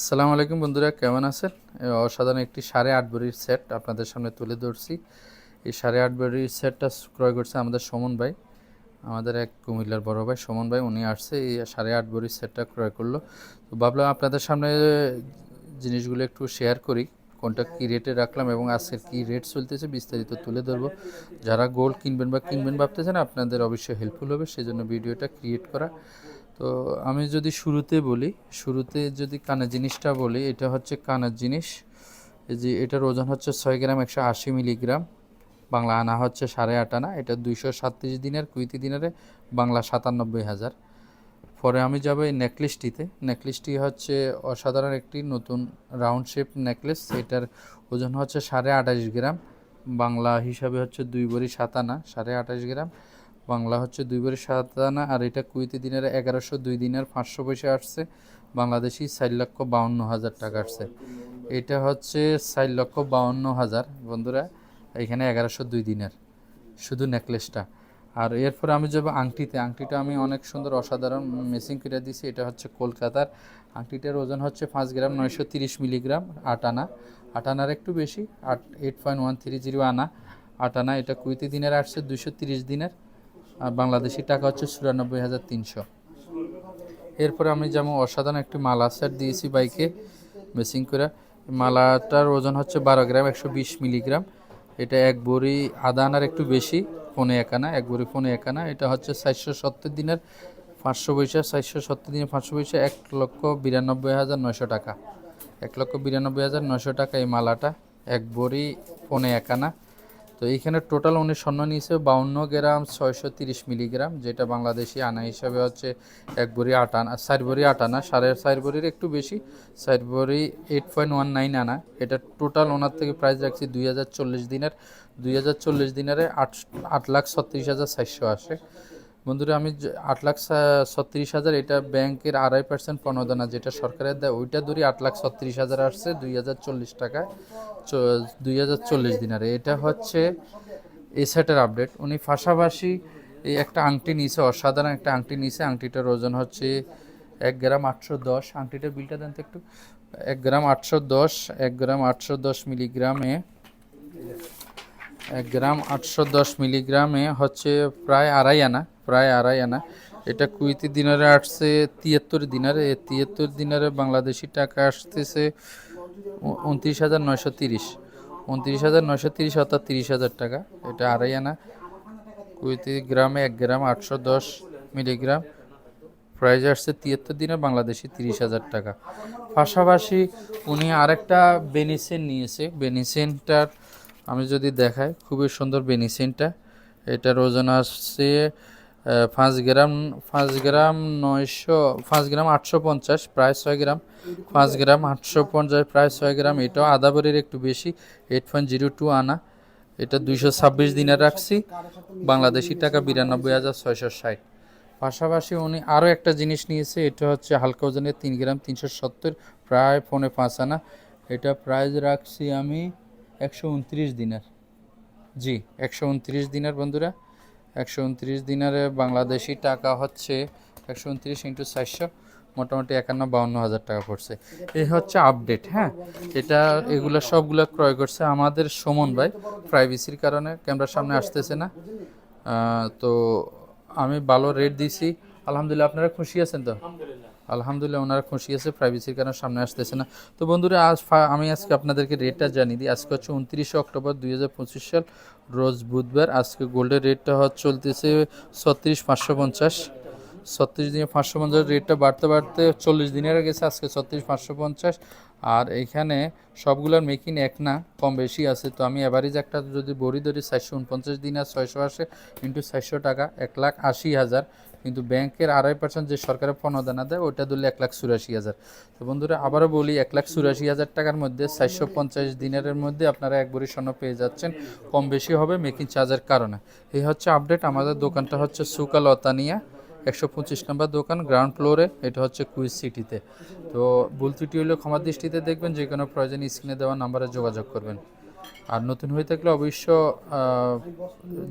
আসসালামু আলাইকুম বন্ধুরা, কেমন আছেন? অসাধারণ একটি সাড়ে আট ভরির সেট আপনাদের সামনে তুলে ধরছি। এই সাড়ে আট ভরির সেটটা ক্রয় করছে আমাদের সমন ভাই, আমাদের এক কুমিল্লার বড় ভাই সমন ভাই, উনি আসছে এই সাড়ে আট ভরির সেটটা ক্রয় করল। তো ভাবলাম আপনাদের সামনে জিনিসগুলো একটু শেয়ার করি, কোনটা কী রেটে রাখলাম এবং আজকের কী রেট চলতেছে বিস্তারিত তুলে ধরবো। যারা গোল্ড কিনবেন বা কিনবেন ভাবতেছেন, আপনাদের অবশ্যই হেল্পফুল হবে সেই জন্য ভিডিওটা ক্রিয়েট করা। তো আমি যদি শুরুতে বলি, শুরুতে যদি কানের জিনিসটা বলি, এটা হচ্ছে কানের জিনিস। যে এটার ওজন হচ্ছে ছয় গ্রাম একশো আশি মিলিগ্রাম, বাংলা আনা হচ্ছে সাড়ে আট আনা, এটা দুইশো সাতত্রিশ দিনের, কুইতি দিনের বাংলা সাতানব্বই হাজার। পরে আমি যাব এই নেকলেসটিতে। নেকলেসটি হচ্ছে অসাধারণ একটি নতুন রাউন্ড শেপ নেকলেস, এটার ওজন হচ্ছে সাড়ে আঠাশ গ্রাম, বাংলা হিসাবে হচ্ছে দুই বড়ি সাত আনা, সাড়ে আঠাশ গ্রাম। বাংলা হচ্ছে দুই বড়ি সাত আনা, আর এটা কুইতি দিনের এগারোশো দুই দিনের পাঁচশো পয়সা আসছে। বাংলাদেশি চার লক্ষ বাউন্ন হাজার টাকা আসছে। এটা হচ্ছে চার লক্ষ বাউন্ন হাজার, বন্ধুরা, এখানে এগারোশো দুই দিনের, শুধু নেকলেসটা। আর এরপরে আমি যাব আংটিতে। আংটিটা আমি অনেক সুন্দর, অসাধারণ মেসিং করে দিয়েছি। এটা হচ্ছে কলকাতার, আংটিটার ওজন হচ্ছে পাঁচ গ্রাম নয়শো তিরিশ মিলিগ্রাম, আট আনা। আট আনার একটু বেশি, আট eight point one three zero আনা। আট আনা, এটা কুইতি দিনের আসছে দুশো তিরিশ দিনের। আর বাংলাদেশি টাকা হচ্ছে চুরানব্বই হাজার তিনশো। এরপরে আমি যেমন অসাধারণ একটি মালা সেট দিয়েছি বাইকে মেসিং করে। মালাটার ওজন হচ্ছে বারো গ্রাম, একশো বিশ মিলিগ্রাম এটা এক বড়ি আদা আনার একটু বেশি, ফোনে একানা এক বড়ি ফোনে একানা এটা হচ্ছে চারশো সত্তর দিনের পাঁচশো পয়সা, চারশো সত্তর দিনের পাঁচশো পয়সা, এক লক্ষ বিরানব্বই হাজার নয়শো টাকা। এক লক্ষ বিরানব্বই হাজার নয়শো টাকা এই মালাটা, এক বড়ি ফোনে একানা তো এইখানে টোটাল উনি স্বর্ণ নিয়েছে, বাউন্ন গ্রাম, ছয়শো তিরিশ মিলিগ্রাম, যেটা বাংলাদেশি আনা হিসাবে হচ্ছে এক বড়ি আট আনা, চার বড়ি আট আনা, সাড়ে চার বড়ির একটু বেশি, চার বড়ি এইট পয়েন্ট ওয়ান নাইন আনা। এটা টোটাল ওনার থেকে প্রাইস রাখছি দুই হাজার চল্লিশ দিনের, দুই হাজার চল্লিশ দিনের আট আট লাখ ছত্রিশ হাজার চারশো আসে বন্ধুরা, আমি আট লাখ ছত্রিশ হাজার, এটা ব্যাংকের আড়াই পার্সেন্ট প্রণোদনা যেটা সরকারের দেয়, ওইটা ধরি আট লাখ ছত্রিশ হাজার আসছে দুই হাজার চল্লিশ টাকায় দুই হাজার চল্লিশ দিনারে এটা হচ্ছে এই সেটের আপডেট। উনি পাশাপাশি এই একটা আংটি নিছে, অসাধারণ একটা আংটি নিয়েছে আংটিটার ওজন হচ্ছে এক গ্রাম আটশো দশ। আংটিটার বিলটা দেন তো একটু। এক গ্রাম আটশো দশ, এক গ্রাম আটশো দশ মিলিগ্রামে, এক গ্রাম আটশো দশ মিলিগ্রামে হচ্ছে প্রায় আড়াই আনা। প্রায় আড়াই আনা। এটা কুইতি দিনারে আসছে তিয়াত্তর দিনারে। তিয়াত্তর দিনারে বাংলাদেশি টাকা আসতেছে উনত্রিশ হাজার নয়শো তিরিশ। উনত্রিশ হাজার নয়শো তিরিশ অর্থাৎ তিরিশ হাজার টাকা। এটা আড়াই আনা। কুইতি গ্রামে এক গ্রাম, আটশো দশ মিলিগ্রাম। প্রাইজ আসছে তিয়াত্তর দিনে বাংলাদেশি তিরিশ হাজার টাকা। পাশাপাশি উনি আরেকটা বেনিসেন নিয়েছে। বেনিসেনটার আমি যদি দেখাই, খুবই সুন্দর বেনিসেনটা। এটার ওজন আসছে পাঁচ গ্রাম পাঁচ গ্রাম নয়শো, পাঁচ গ্রাম আটশো পঞ্চাশ, প্রায় ছয় গ্রাম। পাঁচ গ্রাম আটশো পঞ্চাশ, প্রায় ছয় গ্রাম। এটাও আদা বড়ির একটু বেশি এইট পয়েন্ট জিরো টু আনা। এটা দুইশো ছাব্বিশ দিনে রাখছি, বাংলাদেশি টাকা বিরানব্বই হাজার ছয়শো ষাট। পাশাপাশি উনি আরও একটা জিনিস নিয়েছে, এটা হচ্ছে হালকা ওজনের তিন গ্রাম তিনশো সত্তর, প্রায় পৌনে পাঁচ আনা। এটা প্রাইস রাখছি আমি একশো উনত্রিশ দিনের। জি, একশো উনত্রিশ দিনের বন্ধুরা। একশো উনত্রিশ দিনারে বাংলাদেশি টাকা হচ্ছে একশো উনত্রিশ ইন্টু চারশো, মোটামুটি একান্ন বাউন্ন হাজার টাকা পড়ছে। এই হচ্ছে আপডেট হ্যাঁ? এটা, এগুলো সবগুলো ক্রয় করছে আমাদের সুমন ভাই। প্রাইভেসির কারণে ক্যামেরার সামনে আসতেছে না। তো আমি ভালো রেট দিছি। আলহামদুলিল্লাহ, আপনারা খুশি আছেন তো? আলহামদুলিল্লাহ, ওনারা খুশি আছে প্রাইভেসির কারণে সামনে আসতেছে না। তো বন্ধুরা, আজ আমি আজকে আপনাদেরকে রেটটা জানিয়ে দিই। আজকে হচ্ছে উনত্রিশে অক্টোবর দুই হাজার পঁচিশ সাল, রোজ বুধবার। আজকে গোল্ডের রেটটা হচ্ছে চলতেছে ছত্রিশ পাঁচশো পঞ্চাশ। ছত্রিশ দিনে পাঁচশো পঞ্চাশ রেটটা বাড়তে বাড়তে চল্লিশ দিনের গেছে, আজকে ছত্রিশ পাঁচশো পঞ্চাশ। আর এইখানে সবগুলোর মেকিং এক না, কম বেশি আছে। তো আমি অ্যাভারেজ একটা যদি বড়ি ধরি, চারশো উনপঞ্চাশ দিন আর ছয়শো আসে ইন্টু চারশো টাকা, এক লাখ আশি হাজার। কিন্তু ব্যাংকের আড়াই পার্সেন্ট যে সরকারের প্রণোদনা দেয়, ওইটা দিলে এক লাখ চুরাশি হাজার। তো বন্ধুরা, আবারও বলি, এক লাখ চুরাশি হাজার টাকার মধ্যে চারশো পঞ্চাশ দিনের মধ্যে আপনারা এক বড়ি স্বর্ণ পেয়ে যাচ্ছেন। কম বেশি হবে মেকিং চার্জের কারণে। এই হচ্ছে আপডেট। আমাদের দোকানটা হচ্ছে সুকাল অতানিয়া একশো পঁচিশ নম্বর দোকান, গ্রাউন্ড ফ্লোরে। এটা হচ্ছে কুইজ সিটিতে। তো ভুল ত্রুটি হলে ক্ষমার দৃষ্টিতে দেখবেন যে কোনো প্রয়োজন স্ক্রিনে দেওয়া নাম্বারে যোগাযোগ করবেন। আর নতুন হয়ে থাকলে অবশ্য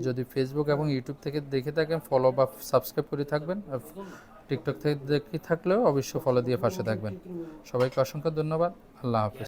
যদি ফেসবুক এবং ইউটিউব থেকে দেখে থাকেন ফলো বা সাবস্ক্রাইব করে থাকবেন। টিকটক থেকে দেখে থাকলেও অবশ্য ফলো দিয়ে পাশে থাকবেন। সবাইকে অসংখ্য ধন্যবাদ। আল্লাহ হাফিজ।